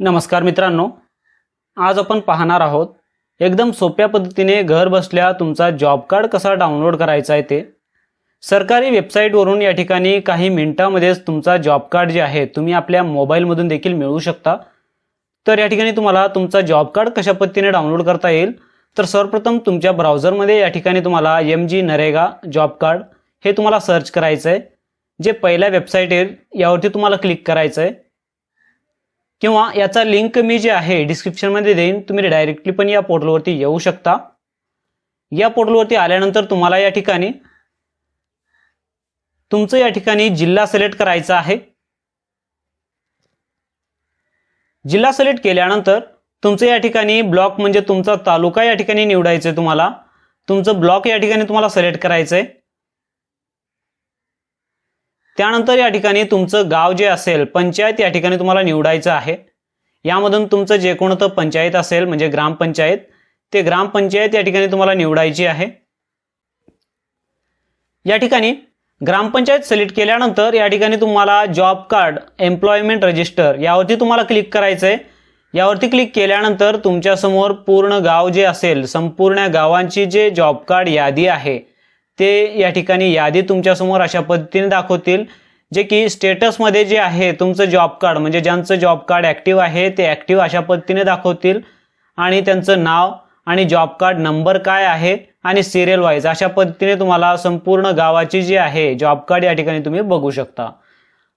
नमस्कार मित्रांनो आज आपण पाहणार आहोत एकदम सोप्या पद्धतीने घर बसल्या तुमचा जॉब कार्ड कसा डाउनलोड करायचा आहे ते. सरकारी वेबसाईटवरून या ठिकाणी काही मिनिटांमध्येच तुमचा जॉब कार्ड जे आहे तुम्ही आपल्या मोबाईलमधून देखील मिळवू शकता. तर या ठिकाणी तुम्हाला तुमचा जॉब कार्ड कशा पद्धतीने डाउनलोड करता येईल तर सर्वप्रथम तुमच्या ब्राउझरमध्ये या ठिकाणी तुम्हाला M G NREGA job card हे तुम्हाला सर्च करायचं आहे जे पहिल्या वेबसाईट येईल यावरती तुम्हाला क्लिक करायचं आहे किंवा याचा लिंक मी जे आहे डिस्क्रिप्शनमध्ये देईन. तुम्ही डायरेक्टली पण या पोर्टलवरती येऊ शकता. या पोर्टलवरती आल्यानंतर तुम्हाला या ठिकाणी तुमचं या ठिकाणी जिल्हा सिलेक्ट करायचा आहे. जिल्हा सिलेक्ट केल्यानंतर तुमचं या ठिकाणी ब्लॉक म्हणजे तुमचा तालुका या ठिकाणी निवडायचं आहे तुम्हाला. तुमचं ब्लॉक या ठिकाणी तुम्हाला सिलेक्ट करायचं आहे त्यानंतर या ठिकाणी तुमचं गाव जे असेल पंचायत या ठिकाणी तुम्हाला निवडायचं आहे. यामधून तुमचं जे कोणतं पंचायत असेल म्हणजे ग्रामपंचायत ते ग्रामपंचायत या ठिकाणी तुम्हाला निवडायची आहे. या ठिकाणी ग्रामपंचायत सिलेक्ट केल्यानंतर या ठिकाणी तुम्हाला जॉब कार्ड एम्प्लॉयमेंट रजिस्टर यावरती तुम्हाला क्लिक करायचं आहे यावरती क्लिक केल्यानंतर तुमच्यासमोर पूर्ण गाव जे असेल संपूर्ण गावांची जे जॉब कार्ड यादी आहे ते या ठिकाणी यादी तुमच्यासमोर अशा पद्धतीने दाखवतील जे की स्टेटसमध्ये जे आहे तुमचं जॉब कार्ड म्हणजे ज्यांचं जॉब कार्ड ॲक्टिव्ह आहे ते ॲक्टिव्ह अशा पद्धतीने दाखवतील. आणि त्यांचं नाव आणि जॉब कार्ड नंबर काय आहे आणि सिरियल वाईज अशा पद्धतीने तुम्हाला संपूर्ण गावाची जी आहे जॉब कार्ड या ठिकाणी तुम्ही बघू शकता.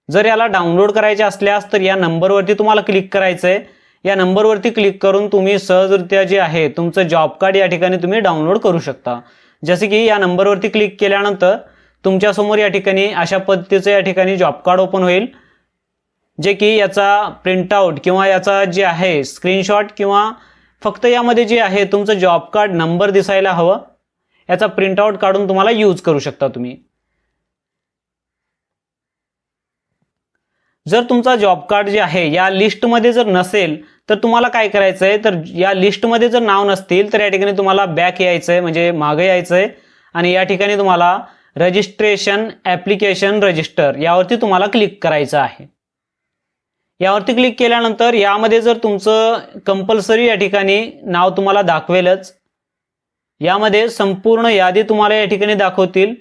जर याला डाउनलोड करायचे असल्यास तर या नंबरवरती तुम्हाला क्लिक करायचं आहे या नंबरवरती क्लिक करून तुम्ही सहजरित्या जे आहे तुमचं जॉब कार्ड या ठिकाणी तुम्ही डाउनलोड करू शकता. जसे की या नंबरवरती क्लिक केल्यानंतर तुमच्यासमोर या ठिकाणी अशा पद्धतीचं या ठिकाणी जॉब कार्ड ओपन होईल. जे की याचा प्रिंटआउट किंवा याचा जे आहे स्क्रीनशॉट किंवा फक्त यामध्ये जे आहे तुमचं जॉब कार्ड नंबर दिसायला हवं. याचा प्रिंटआउट काढून तुम्हाला यूज करू शकता तुम्ही. जर तुमचा जॉब कार्ड जे आहे या लिस्टमध्ये जर नसेल तर तुम्हाला काय करायचं आहे तर या लिस्टमध्ये जर नाव नसतील तर या ठिकाणी तुम्हाला बॅक यायचं आहे म्हणजे मागे यायचं आहे आणि या ठिकाणी तुम्हाला रजिस्ट्रेशन ॲप्लिकेशन रजिस्टर यावरती तुम्हाला क्लिक करायचं आहे. यावरती क्लिक केल्यानंतर यामध्ये जर तुमचं कंपल्सरी या ठिकाणी नाव तुम्हाला दाखवेलच यामध्ये संपूर्ण यादी तुम्हाला या ठिकाणी दाखवतील.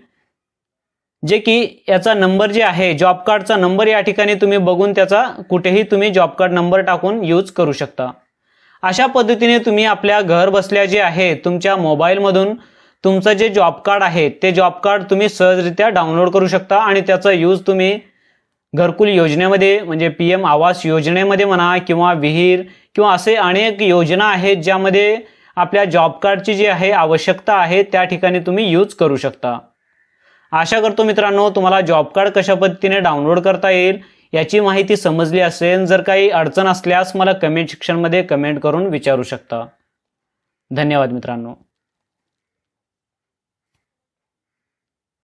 जे की याचा नंबर जे आहे जॉब कार्डचा नंबर या ठिकाणी तुम्ही बघून त्याचा कुठेही तुम्ही जॉब कार्ड नंबर टाकून यूज करू शकता. अशा पद्धतीने तुम्ही आपल्या घर बसल्या जे आहे तुमच्या मोबाईलमधून तुमचं जे जॉब कार्ड आहे ते जॉब कार्ड तुम्ही सहजरित्या डाउनलोड करू शकता आणि त्याचा यूज तुम्ही घरकुल योजनेमध्ये म्हणजे पी एम आवास योजनेमध्ये म्हणा किंवा विहीर किंवा असे अनेक योजना आहेत ज्यामध्ये आपल्या जॉब कार्डची जी आहे आवश्यकता आहे त्या ठिकाणी तुम्ही यूज करू शकता. आशा करतो मित्रांनो तुम्हाला जॉब कार्ड कशा पद्धतीने डाउनलोड करता येईल याची माहिती समजली असेल जर काही अडचण असल्यास मला कमेंट सेक्शनमध्ये कमेंट करून विचारू शकता. धन्यवाद मित्रांनो.